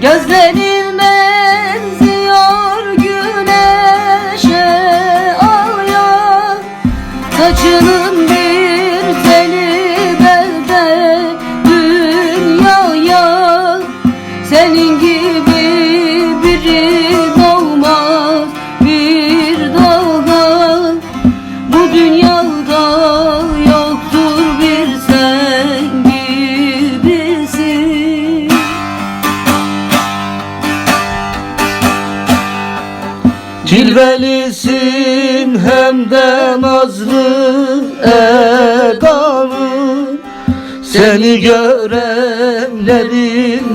Gözlerin benziyor güneşe ağlayan Saçının bir teli belde dünyaya Senin gibi Cilvelisin hem de nazlı edalı Seni görenlerin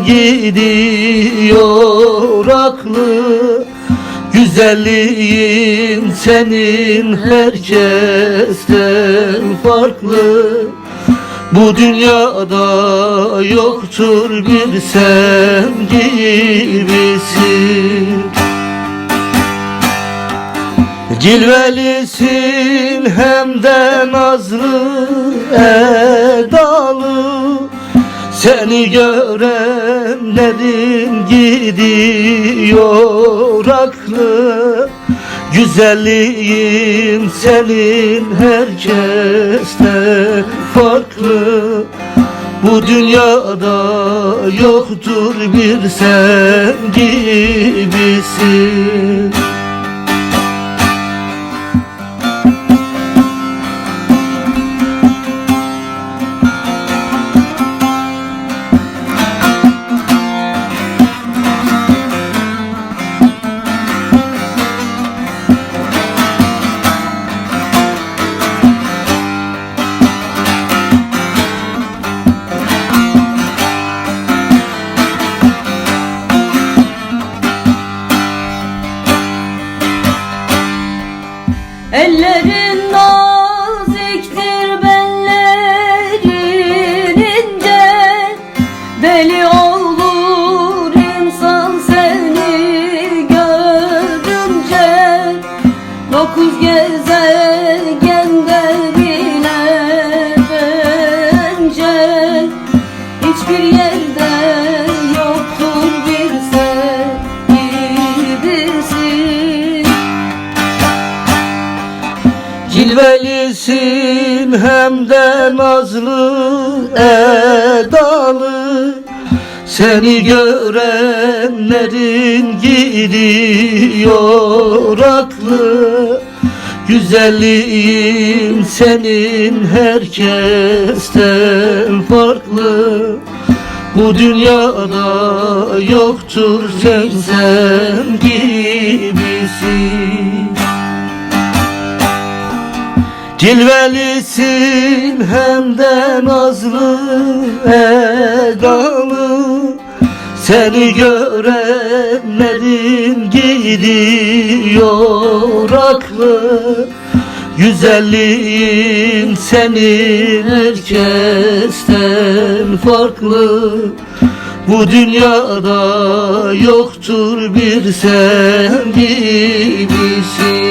gidiyor aklı. Güzelliğin senin herkesten farklı. Bu dünyada yoktur bir sen gibisin Cilvelisin hem de nazlı edalı. Seni görenlerin gidiyor aklı. Güzelliğin senin herkesten farklı. Bu dünyada yoktur bir sen gibisin Ellerin naziktir bellerin ince Deli olur insan seni görünce Dokuz gezegende Cilvelisin hem de nazlı edalı. Seni görenlerin gidiyor aklı. Güzelliğin senin herkesten farklı. Bu dünyada yoktur sen sen gibisin Cilvelisin hem de nazlı edalı. Seni görenlerin gidiyor aklı. Güzelliğin senin herkesten farklı. Bu dünyada yoktur bir sen gibisin